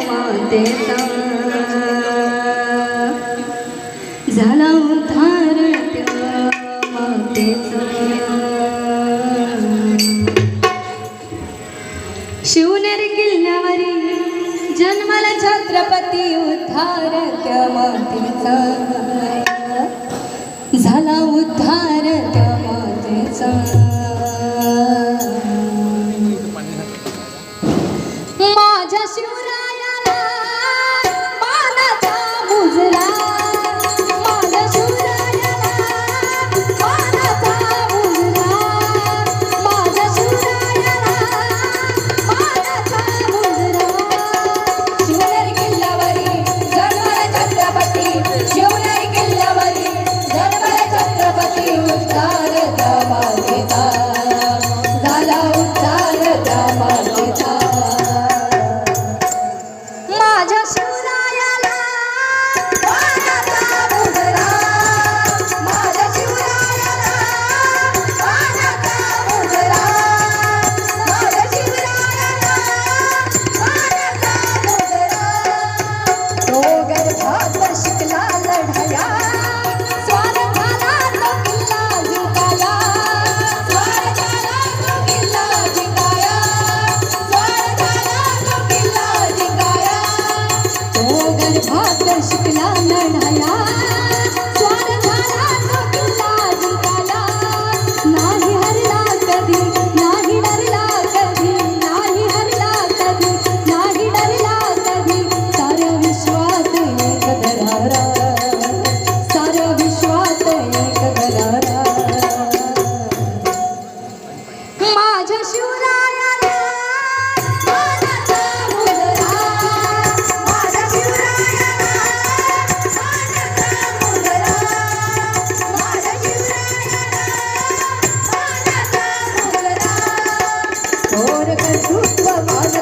मातेचा. झाला उद्धार त्या मातेचा. शिवनेरी किल्ल्यावरी जन्माला छत्रपती उद्धार त्या मातेचा. ಸೂತ್ರ ಮಾಡ